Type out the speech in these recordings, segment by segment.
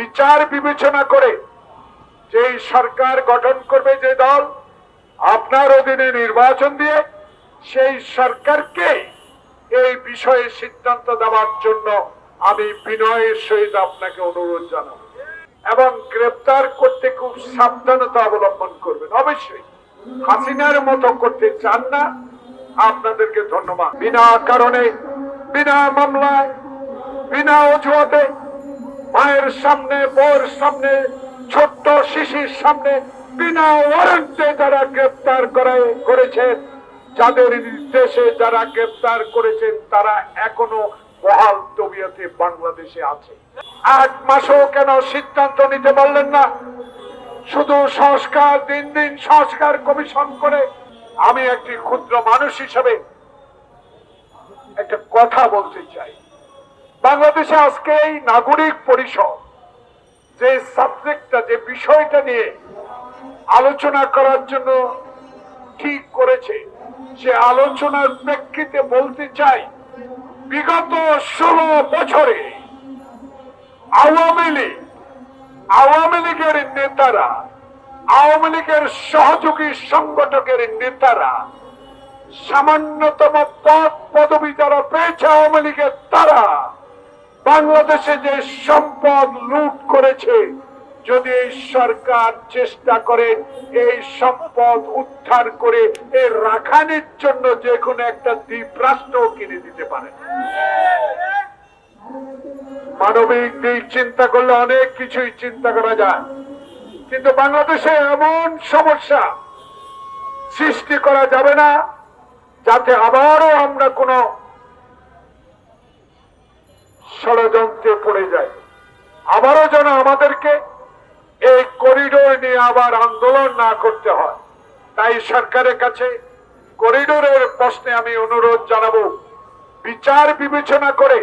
বিচার বিবেচনা করে যেই সরকার গঠন করবে যে দল, আপনার অধীনে নির্বাচন দিয়ে সেই সরকারকে এই বিষয়ে সিদ্ধান্ত দেওয়ার জন্য আমি বিনয়ের সহিত আপনাকে অনুরোধ জানাব এবং গ্রেপ্তার করতে খুব সাবধানতা অবলম্বন করবেন। অবশ্যই হাসিনার মতো করতে চান না। আপনাদেরকে ধন্যবাদ। বিনা কারণে, বিনা মামলায়, বিনা অজুহাতে মায়ের সামনে বউর সামনে, ছোট্ট শিশির সামনে বিনা ওয়ারেন্টে যারা গ্রেপ্তার করে করেছেন, যাদের নির্দেশে যারা গ্রেপ্তার করেছেন, তারা এখনও বহাল তবিয়তে বাংলাদেশে আছে। এক মাসও কেন সিদ্ধান্ত নিতে পারলেন না? শুধু সংস্কার, দিন দিন সংস্কার কমিশন করে আমি একটি ক্ষুদ্র মানুষ হিসেবে একটা কথা বলতে চাই। বাংলাদেশে আজকে এই নাগরিক পরিষদ যে সাবজেক্টটা, যে বিষয়টা নিয়ে আলোচনা করার জন্য ঠিক করেছে, সে আলোচনার প্রেক্ষিতে বলতে চাই, বিগত ষোলো বছরে আওয়ামী লীগ, আওয়ামী লীগের নেতারা, আওয়ামী লীগের সহযোগী সংগঠকের নেতারা সামান্যতম পদ, পদবি যারা পেয়েছে আওয়ামী লীগের, তারা বাংলাদেশে যে সম্পদ লুট করেছে, যদি সরকার চেষ্টা করে এই সম্পদ উদ্ধার করে এর রাখানির জন্য যে কোনো একটা দ্বীপ রাষ্ট্র কিনে দিতে পারে। মানবিক দিক চিন্তা করলে অনেক কিছুই চিন্তা করা যায়। কিন্তু বাংলাদেশে এমন সমস্যা সৃষ্টি করা যাবে না, যাতে আবারও আমরা কোনো ষড়যন্ত্রে পড়ে যাই আবারও যেন আমাদেরকে এই করিডোর নিয়ে আবার আন্দোলন না করতে হয়। তাই সরকারের কাছে করিডোরের প্রশ্নে আমি অনুরোধ জানাব, বিচার বিবেচনা করে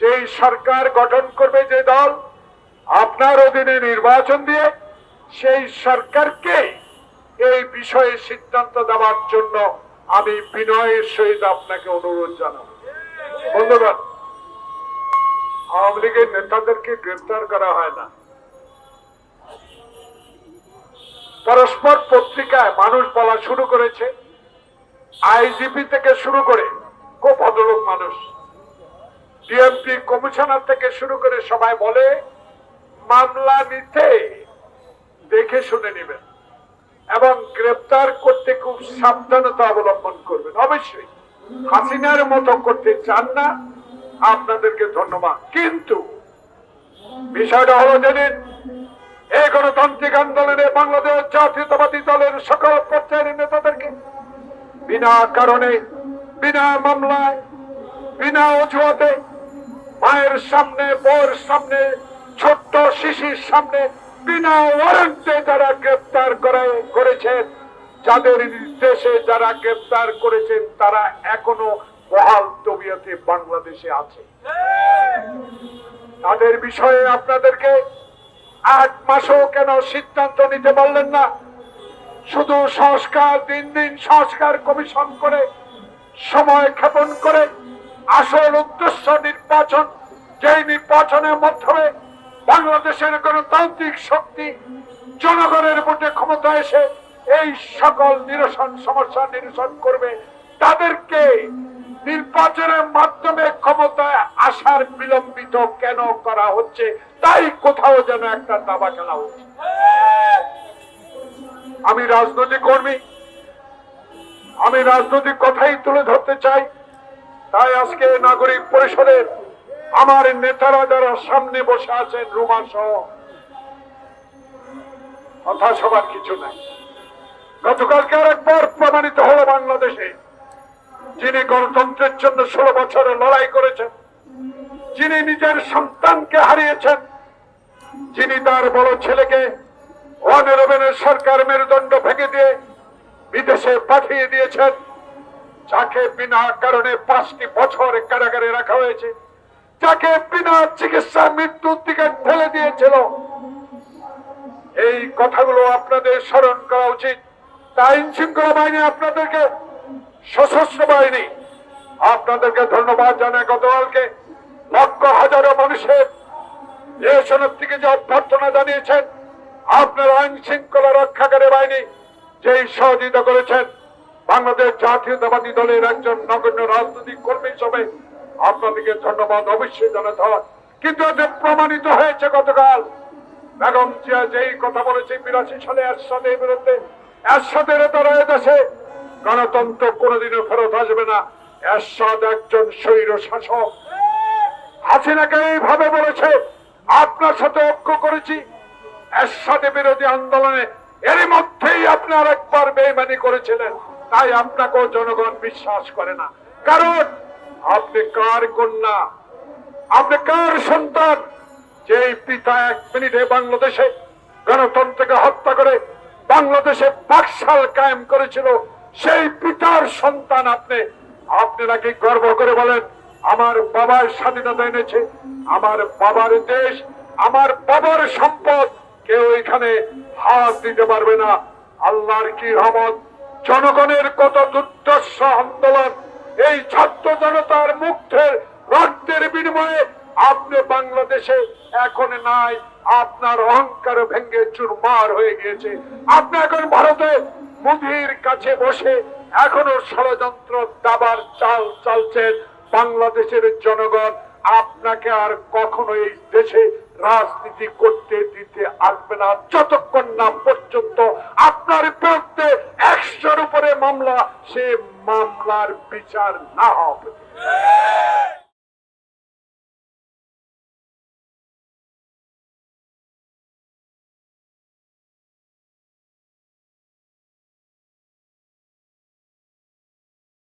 যেই সরকার গঠন করবে যে দল, আপনার অধীনে নির্বাচন দিয়ে সেই সরকারকে এই বিষয়ে সিদ্ধান্ত দেওয়ার জন্য আমি বিনয়ের সহিত আপনাকে অনুরোধ জানাব। বন্ধুগণ আওয়ামী লীগের নেতাদেরকে গ্রেফতার করা হয় না। পরস্পর পত্রিকায় মানুষ বলা শুরু করেছে, আইজিপি থেকে শুরু করে খুব ভদ্রলোক মানুষ। ডিএমপি কমিশনার থেকে শুরু করে সবাই বলে, মামলা নিতে দেখে শুনে নেবেন এবং গ্রেপ্তার করতে খুব সাবধানতা অবলম্বন করবেন। অবশ্যই, হাসিনার মতো করতে চান না। আপনাদেরকে ধন্যবাদ। কিন্তু বিষয়টা হলো যেদিন এই গণতান্ত্রিক আন্দোলনে বাংলাদেশ জাতীয়তাবাদী দলের সকল পর্যায়ের নেতাদেরকে বিনা কারণে, বিনা মামলায়, বিনা অজুহাতে মায়ের সামনে, বউর সামনে, ছোট্ট শিশির সামনে বিনা ওয়ারেন্টে যারা গ্রেপ্তার করে, করেছেন, যাদের নির্দেশে যারা গ্রেপ্তার করেছেন, তারা এখনও বহাল তবিয়তে বাংলাদেশে আছে। তাদের বিষয়ে আপনাদেরকে আট মাসও কেন সিদ্ধান্ত নিতে পারলেন না? শুধু সংস্কার, দিন দিন সংস্কার কমিশন করে, সময় ক্ষেপণ করে, আসল উদ্দেশ্য নির্বাচন, যেই নির্বাচনের মাধ্যমে বাংলাদেশের গণতান্ত্রিক শক্তি জনগণের ভোটে ক্ষমতা এসে এই সকল নিরসন, সমস্যা নিরসন করবে, তাদেরকে নির্বাচনের মাধ্যমে ক্ষমতায় আসার বিলম্বিত কেন করা হচ্ছে? তাই কোথাও যেন একটা দাবা খেলা হচ্ছে। আমি রাজনৈতিক কর্মী। আমি রাজনৈতিক কথাই তুলে ধরতে চাই। তাই আজকে নাগরিক পরিষদের আমার নেতারা যারা সামনে বসে আছেন রুমা সহ, কথা সবার কিছু নাই। গতকালকে আরেকবার প্রমাণিত হলো বাংলাদেশে। যিনি গণতন্ত্রের জন্য ষোলো বছরে লড়াই করেছেন, যিনি নিজের সন্তানকে হারিয়েছেন, যিনি তার বড় ছেলেকে ওয়ানের সরকার মেরুদণ্ড ভেঙে দিয়ে বিদেশে পাঠিয়ে দিয়েছেন, যাকে বিনা কারণে পাঁচটি বছর কারাগারে রাখা হয়েছে, যাকে বিনা চিকিৎসা মৃত্যুর দিকে ঠেলে দিয়েছিল। এই কথাগুলো আপনাদের স্মরণ করা উচিত। তাই আইন শৃঙ্খলা বাহিনী আপনাদেরকে সশস্ত্র বাহিনী। আপনাদেরকে ধন্যবাদ জানাই গতকালকে। লক্ষ হাজারো মানুষের রেশনের থেকে যে অভ্যর্থনা জানিয়েছেন, আপনার আইন শৃঙ্খলা রক্ষাকারী বাহিনী যেই সহযোগিতা করেছেন, বাংলাদেশ জাতীয়তাবাদী দলের একজন নগণ্য রাজনৈতিক কর্মী হিসেবে আপনাদেরকে ধন্যবাদ অবশ্যই জানাতে হয়। কিন্তু এতে প্রমাণিত হয়েছে গতকাল, বেগম জিয়া যেই কথা বলেছে, বিরাশি সালে এরশাদের বিরুদ্ধে। এরশাদের তারা দেশে গণতন্ত্র কোনোদিনও ফেরত আসবে না। এরশাদ একজন স্বৈর শাসক। হাসিনাকে এইভাবে বলেছে, আপনার সাথে ঐক্য করেছি। এরশাদে বিরোধী আন্দোলনে এর মধ্যেই আপনি আরেকবার বেইমানি করেছিলেন। তাই আপনাকেও জনগণ বিশ্বাস করে না। কারণ আপনি কার কন্যা? আপনি কার সন্তান? যেই পিতা এক মিনিটে বাংলাদেশে গণতন্ত্রকে হত্যা করে বাংলাদেশে বাকশাল কায়েম করেছিল সেই পিতার সন্তান আপনি আপনি নাকি গর্ব করে বলেন, আমার বাবার স্বাধীনতা এনেছে, আমার বাবার দেশ, আমার বাবার সম্পদ, কেউ এখানে হাত দিতে পারবে না। আল্লাহর কি রহমত? জনগণের কত দুর্দর্শ আন্দোলন, এই ছাত্র জনতার মুগ্ধের রক্তের বিনিময়ে আপনি বাংলাদেশে এখন নাই, আপনার অহংকার ভেঙ্গে চুরমার হয়ে গিয়েছে। আপনি এখন ভারতে মুদির কাছে বসে এখনও ষড়যন্ত্র দাবার চাল চালছেন বাংলাদেশের জনগণ। আপনাকে আর কখনো এই দেশে রাজনীতি করতে দিতে আসবে না। যতক্ষণ না পর্যন্ত আপনার বিরুদ্ধে একশোর উপরে মামলা, সে মামলার বিচার না হবে।